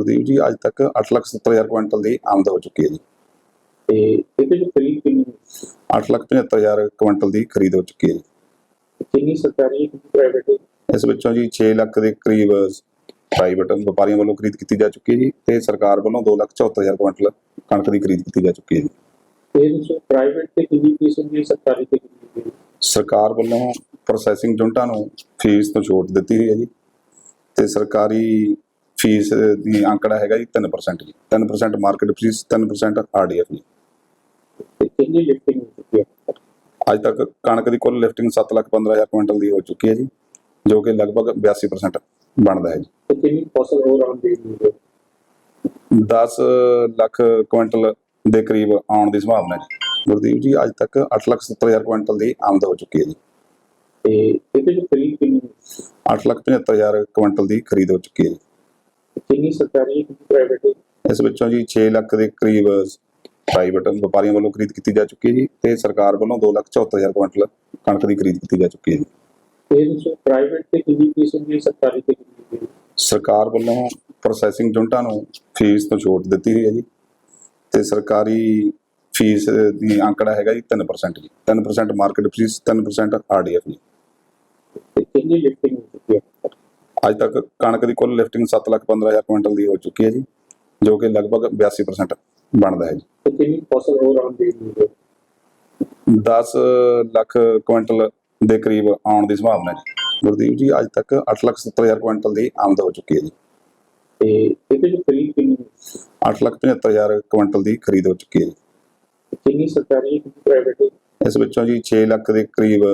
ਗੁਰਦੀਪ ਜੀ ਅੱਜ ਤੱਕ 870000 ਕੁਇੰਟਲ ਦੀ ਆਮਦ ਹੋ ਚੁੱਕੀ ਹੈ ਜੀ। ਤੇ ਇਹਦੇ ਵਿੱਚ ਖਰੀਦ ਕਿੰਨੀ 875000 ਕੁਇੰਟਲ ਦੀ ਖਰੀਦ ਹੋ ਚੁੱਕੀ ਹੈ ਜੀ। ਕਿੰਨੀ ਸਰਕਾਰੀ ਕਿੰਨੀ ਪ੍ਰਾਈਵੇਟ ਇਸ ਵਿੱਚੋਂ ਜੀ 6 ਲੱਖ ਦੇ ਕਰੀਬ ਪ੍ਰਾਈਵੇਟ ਵਪਾਰੀਆਂ ਵੱਲੋਂ ਖਰੀਦ ਕੀਤੀ ਜਾ ਚੁੱਕੀ ਹੈ ਜੀ ਤੇ ਸਰਕਾਰ ਵੱਲੋਂ 274000 ਕੁਇੰਟਲ ਕਣਕ ਦੀ ਖਰੀਦ ਕੀਤੀ ਜਾ ਚੁੱਕੀ ਹੈ ਜੀ। ਇਹਦੇ ਵਿੱਚ ਪ੍ਰਾਈਵੇਟ ਤੇ ਕਿੰਨੀ ਫੀਸ ਹੁੰਦੀ ਹੈ ਸਰਕਾਰੀ ਤੇ ਕਿੰਨੀ ਹੁੰਦੀ ਹੈ? ਸਰਕਾਰ ਵੱਲੋਂ ਪ੍ਰੋਸੈਸਿੰਗ ਯੂਨਿਟਾਂ ਨੂੰ ਫੀਸ ਤੋਂ ਛੋਟ ਦਿੱਤੀ ਹੋਈ ਹੈ ਜੀ ਤੇ ਸਰਕਾਰੀ ਫੀਸ ਦੀ ਅੰਕੜਾ ਹੈਗਾ ਜੀ 3% ਜੀ। 3% ਮਾਰਕੀਟ ਫੀਸ 3% ਆਰਡੀਐਫ ਜੀ। ਕਿੰਨੀ ਲਿਫਟਿੰਗ ਹੋ ਚੁੱਕੀ ਹੈ? ਅੱਜ ਤੱਕ ਕਣਕ ਦੀ ਕੁੱਲ ਲਿਫਟਿੰਗ 7,15,000 ਕੁਇੰਟਲ ਦੀ ਹੋ ਚੁੱਕੀ ਹੈ ਜੀ ਜੋ ਕਿ ਲਗਭਗ 82% ਬਣਦਾ ਹੈ ਜੀ। ਕਿੰਨੀ ਫਸਲ ਹੋਰ ਆਉਂਦੀ ਹੈ? 10 ਲੱਖ ਕੁਇੰਟਲ ਦੇ ਕਰੀਬ ਆਉਣ ਦੀ ਸੰਭਾਵਨਾ ਹੈ ਜੀ। ਗੁਰਦੀਪ ਜੀ ਅੱਜ ਤੱਕ 8,70,000 ਕੁਇੰਟਲ ਦੀ ਆਮਦ ਹੋ ਚੁੱਕੀ ਹੈ ਜੀ। ਤੇ ਇਹਦੇ ਵਿੱਚ ਖਰੀਦ ਕਿੰਨੀ 8,75,000 ਕੁਇੰਟਲ ਦੀ ਖਰੀਦ ਹੋ ਚੁੱਕੀ ਹੈ ਜੀ। ਕਿੰਨੀ ਸਰਕਾਰੀ ਕਿੰਨੀ ਪ੍ਰਾਈਵੇਟ ਇਸ ਵਿੱਚੋਂ ਜੀ 6 ਲੱਖ ਦੇ ਕਰੀਬ ਪ੍ਰਾਈਵੇਟ ਵਪਾਰੀਆਂ ਵੱਲੋਂ ਖਰੀਦ ਕੀਤੀ ਜਾ ਚੁੱਕੀ ਹੈ ਜੀ ਤੇ ਸਰਕਾਰ ਵੱਲੋਂ 2,74,000 ਕੁਇੰਟਲ ਕਣਕ ਦੀ ਖਰੀਦ ਕੀਤੀ ਜਾ ਚੁੱਕੀ ਹੈ ਜੀ। ਇਹਦੇ ਵਿੱਚ ਪ੍ਰਾਈਵੇਟ ਤੇ ਕਿੰਨੀ ਫੀਸ ਹੁੰਦੀ ਹੈ ਸਰਕਾਰੀ ਤੇ ਕਿੰਨੀ ਹੁੰਦੀ ਸਰਕਾਰ ਵੱਲੋਂ ਪ੍ਰੋਸੈਸਿੰਗ ਯੂਨਿਟਾਂ ਨੂੰ ਫੀਸ ਤੋਂ ਛੋਟ ਦਿੱਤੀ ਹੋਈ ਹੈ ਜੀ ਤੇ ਸਰਕਾਰੀ ਫੀਸ ਦੀ ਅੰਕੜਾ ਹੈਗਾ ਜੀ 3% ਜੀ। 3% ਮਾਰਕੀਟ ਫੀਸ 3% ਆਰਡੀਐਫ ਜੀ। ਕਿੰਨੀ ਲਿਫਟਿੰਗ ਅੱਜ ਤੱਕ ਕਣਕ ਦੀ ਕੁੱਲ ਲਿਫਟਿੰਗ 7,15,000 ਕੁਇੰਟਲ ਦੀ ਹੋ ਚੁੱਕੀ ਹੈ ਜੀ ਜੋ ਕਿ ਲਗਭਗ 82% ਬਣਦਾ ਹੈ ਜੀ। ਤੇ ਕਿੰਨੀ ਫਸਲ ਹੋਰ ਆਉਂਦੀ ਹੈ? 10 ਲੱਖ ਕੁਇੰਟਲ ਦੇ ਕਰੀਬ ਆਉਣ ਦੀ ਸੰਭਾਵਨਾ ਹੈ ਗੁਰਦੀਪ ਜੀ ਅੱਜ ਤੱਕ 8,70,000 ਕੁਇੰਟਲ ਦੀ ਆਮਦ ਹੋ ਚੁੱਕੀ ਹੈ ਜੀ। ਤੇ ਇਹਦੇ ਵਿੱਚ ਖਰੀਦ ਕਿੰਨੀ 8,75,000 ਕੁਇੰਟਲ ਦੀ ਖਰੀਦ ਹੋ ਚੁੱਕੀ ਹੈ ਜੀ। ਕਿੰਨੀ ਸਰਕਾਰੀ ਕਿੰਨੀ ਪ੍ਰਾਈਵੇਟ ਇਸ ਵਿੱਚੋਂ ਜੀ 6 ਲੱਖ ਦੇ ਕਰੀਬ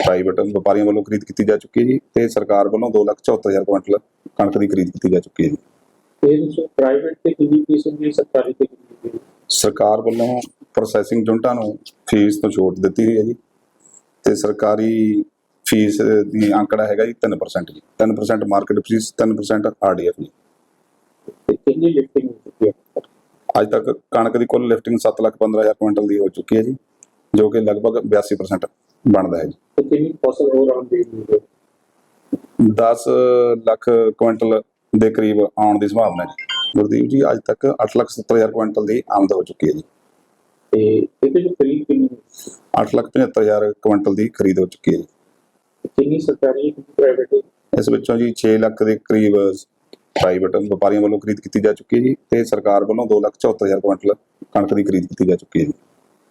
ਪ੍ਰਾਈਵੇਟ ਵਪਾਰੀਆਂ ਵੱਲੋਂ ਖਰੀਦ ਕੀਤੀ ਜਾ ਚੁੱਕੀ ਹੈ ਜੀ ਤੇ ਸਰਕਾਰ ਵੱਲੋਂ 2,74,000 ਕੁਇੰਟਲ ਕਣਕ ਦੀ ਖਰੀਦ ਕੀਤੀ ਜਾ ਚੁੱਕੀ ਹੈ ਜੀ। ਇਹਦੇ ਵਿੱਚ ਪ੍ਰਾਈਵੇਟ ਤੇ ਕਿੰਨੀ ਫੀਸ ਹੁੰਦੀ ਹੈ ਸਰਕਾਰੀ ਤੇ ਕਿੰਨੀ ਹੁੰਦੀ ਹੈ? ਸਰਕਾਰ ਵੱਲੋਂ ਪ੍ਰੋਸੈਸਿੰਗ ਯੂਨਿਟਾਂ ਨੂੰ ਫੀਸ ਤੋਂ ਛੋਟ ਦਿੱਤੀ ਹੋਈ ਹੈ ਜੀ ਤੇ ਸਰਕਾਰੀ ਫੀਸ ਦੀ ਅੰਕੜਾ ਹੈਗਾ ਜੀ 3% ਜੀ। 3% ਮਾਰਕੀਟ ਫੀਸ 3% ਆਰਡੀਐਫ ਜੀ। ਤੇ ਕਿੰਨੀ ਲਿਫਟਿੰਗ ਹੋ ਚੁੱਕੀ ਹੈ? ਅੱਜ ਤੱਕ ਕਣਕ ਦੀ ਕੁੱਲ ਲਿਫਟਿੰਗ 7,15,000 ਕੁਇੰਟਲ ਦੀ ਹੋ ਚੁੱਕੀ ਹੈ ਜੀ ਜੋ ਕਿ ਲਗਭਗ 82% ਬਣਦਾ ਹੈ ਜੀ। ਤੇ ਕਿੰਨੀ ਫਸਲ ਹੋਰ ਆਉਂਦੀ ਹੈ? 10 ਲੱਖ ਕੁਇੰਟਲ ਦੇ ਕਰੀਬ ਆਉਣ ਦੀ ਸੰਭਾਵਨਾ ਹੈ ਗੁਰਦੀਪ ਜੀ ਅੱਜ ਤੱਕ 8,70,000 ਕੁਇੰਟਲ ਦੀ ਆਮਦ ਹੋ ਚੁੱਕੀ ਹੈ ਜੀ। ਤੇ ਇਹਦੇ ਵਿੱਚ ਖਰੀਦ ਕਿੰਨੀ 8,75,000 ਕੁਇੰਟਲ ਦੀ ਖਰੀਦ ਹੋ ਚੁੱਕੀ ਹੈ ਜੀ। ਕਿੰਨੀ ਸਰਕਾਰੀ ਕਿੰਨੀ ਪ੍ਰਾਈਵੇਟ ਇਸ ਵਿੱਚੋਂ ਜੀ 6 ਲੱਖ ਦੇ ਕਰੀਬ ਪ੍ਰਾਈਵੇਟ ਵਪਾਰੀਆਂ ਵੱਲੋਂ ਖਰੀਦ ਕੀਤੀ ਜਾ ਚੁੱਕੀ ਹੈ ਜੀ ਤੇ ਸਰਕਾਰ ਵੱਲੋਂ 2,74,000 ਕੁਇੰਟਲ ਕਣਕ ਦੀ ਖਰੀਦ ਕੀਤੀ ਜਾ ਚੁੱਕੀ ਹੈ ਜੀ।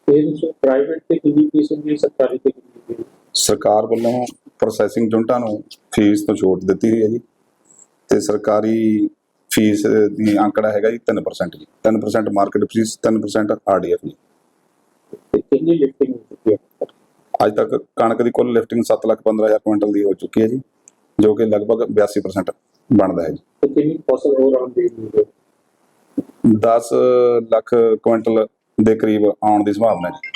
ਇਹਦੇ ਵਿੱਚ ਪ੍ਰਾਈਵੇਟ ਤੇ ਕਿੰਨੀ ਫੀਸ ਹੁੰਦੀ ਹੈ ਸਰਕਾਰੀ ਤੇ ਕਿੰਨੀ ਹੁੰਦੀ ਹੈ ਸਰਕਾਰ ਵੱਲੋਂ ਪ੍ਰੋਸੈਸਿੰਗ ਯੂਨਿਟਾਂ ਨੂੰ ਫੀਸ ਤੋਂ ਛੋਟ ਦਿੱਤੀ ਹੋਈ ਹੈ ਜੀ। ਤੇ ਸਰਕਾਰੀ ਫੀਸ ਦੀ ਅੰਕੜਾ ਹੈਗਾ ਜੀ 3% ਜੀ। 3% ਮਾਰਕੀਟ ਫੀਸ 3% ਆਰਡੀਐਫ ਜੀ। ਤੇ ਕਿੰਨੀ ਲਿਫਟਿੰਗ ਹੋ ਚੁੱਕੀ ਹੈ? ਅੱਜ ਤੱਕ ਕਣਕ ਦੀ ਕੁੱਲ ਲਿਫਟਿੰਗ 7,15,000 ਕੁਇੰਟਲ ਦੀ ਹੋ ਚੁੱਕੀ ਹੈ ਜੀ ਜੋ ਕਿ ਲਗਭਗ 82% ਬਣਦਾ ਹੈ ਜੀ। ਤੇ ਕਿੰਨੀ ਫਸਲ ਹੋਰ ਆਉਂਦੀ ਹੈ? 10 ਲੱਖ ਕੁਇੰਟਲ ਦੇ ਕਰੀਬ ਆਉਣ ਦੀ ਸੰਭਾਵਨਾ ਹੈ। ਜੀ